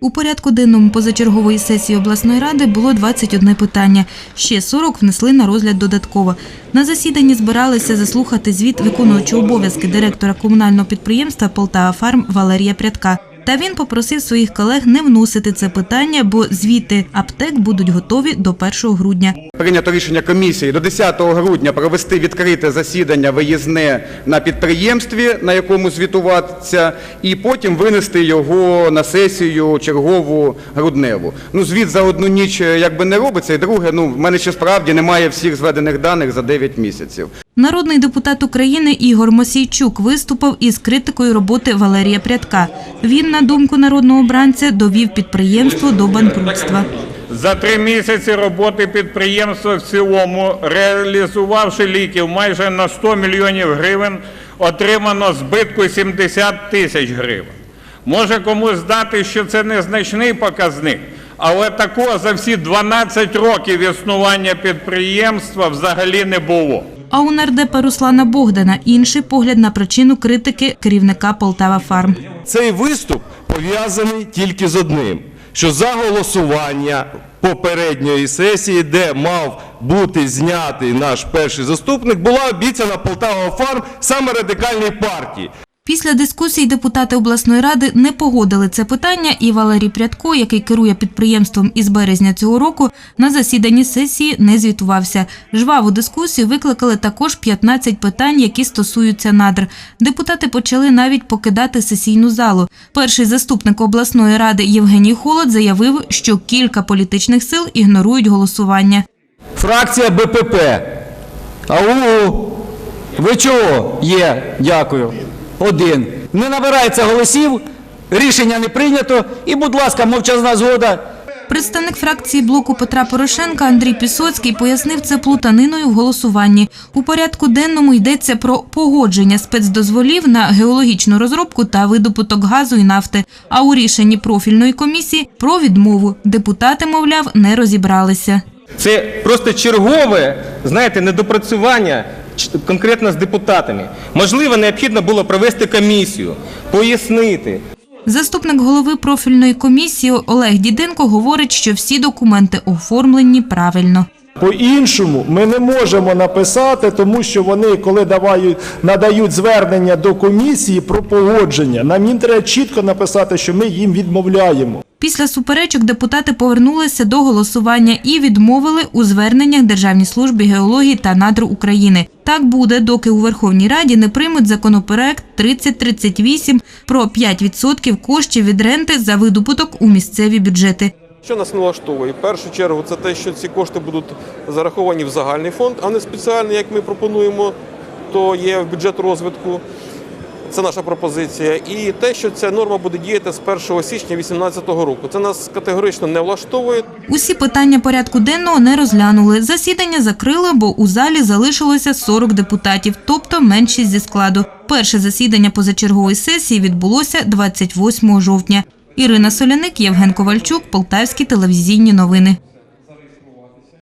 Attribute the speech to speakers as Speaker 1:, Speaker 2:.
Speaker 1: У порядку денному позачергової сесії обласної ради було 21 питання. Ще 40 внесли на розгляд додатково. На засіданні збиралися заслухати звіт виконуючого обов'язки директора комунального підприємства Полтава Фарм Валерія Прядка. Та він попросив своїх колег не вносити це питання, бо звіти аптек будуть готові до 1 грудня.
Speaker 2: Прийнято рішення комісії до 10 грудня провести відкрите засідання виїзне на підприємстві, на якому звітуватися, і потім винести його на сесію чергову грудневу. Ну, звіт за одну ніч е, якби не робиться. І друге, ну, в мене ще справді немає всіх зведених даних за 9 місяців.
Speaker 1: Народний депутат України Ігор Мосійчук виступив із критикою роботи Валерія Прядка. Він, на думку народного обранця, довів підприємство до банкрутства.
Speaker 3: За три місяці роботи підприємства в цілому, реалізувавши ліків майже на 100 мільйонів гривень, отримано збитку 70 тисяч гривень. Може комусь здати, що це незначний показник, але такого за всі 12 років існування підприємства взагалі не було.
Speaker 1: А у нардепа Руслана Богдана інший погляд на причину критики керівника Полтава Фарм.
Speaker 4: Цей виступ пов'язаний тільки з одним: що за голосування попередньої сесії, де мав бути знятий наш перший заступник, була обіцяна Полтава Фарм саме радикальній партії.
Speaker 1: Після дискусій депутати обласної ради не погодили це питання, і Валерій Прядко, який керує підприємством із березня цього року, на засіданні сесії не звітувався. Жваву дискусію викликали також 15 питань, які стосуються надр. Депутати почали навіть покидати сесійну залу. Перший заступник обласної ради Євгеній Холод заявив, що кілька політичних сил ігнорують голосування.
Speaker 5: Фракція БПП. Ау, ви чого? Є, дякую. Один. Не набирається голосів, рішення не прийнято. І, будь ласка, мовчазна згода.
Speaker 1: Представник фракції блоку Петра Порошенка Андрій Пісоцький пояснив це плутаниною в голосуванні. У порядку денному йдеться про погодження спецдозволів на геологічну розробку та видобуток газу і нафти. А у рішенні профільної комісії про відмову депутати, мовляв, не розібралися.
Speaker 6: Це просто чергове, знаєте, недопрацювання конкретно з депутатами. Можливо, необхідно було провести комісію, пояснити.
Speaker 1: Заступник голови профільної комісії Олег Діденко говорить, що всі документи оформлені правильно.
Speaker 7: По-іншому ми не можемо написати, тому що вони, коли давають, надають звернення до комісії про погодження, нам їм треба чітко написати, що ми їм відмовляємо.
Speaker 1: Після суперечок депутати повернулися до голосування і відмовили у зверненнях Державній службі геології та надр України. Так буде, доки у Верховній Раді не приймуть законопроект 3038 про 5% коштів від ренти за видобуток у місцеві бюджети.
Speaker 8: Що нас не влаштовує? В першу чергу це те, що ці кошти будуть зараховані в загальний фонд, а не спеціальний, як ми пропонуємо, то є в бюджет розвитку. Це наша пропозиція. І те, що ця норма буде діяти з 1 січня 2018 року. Це нас категорично не влаштовує.
Speaker 1: Усі питання порядку денного не розглянули. Засідання закрили, бо у залі залишилося 40 депутатів, тобто меншість зі складу. Перше засідання позачергової сесії відбулося 28 жовтня. Ірина Соляник, Євген Ковальчук, Полтавські телевізійні новини.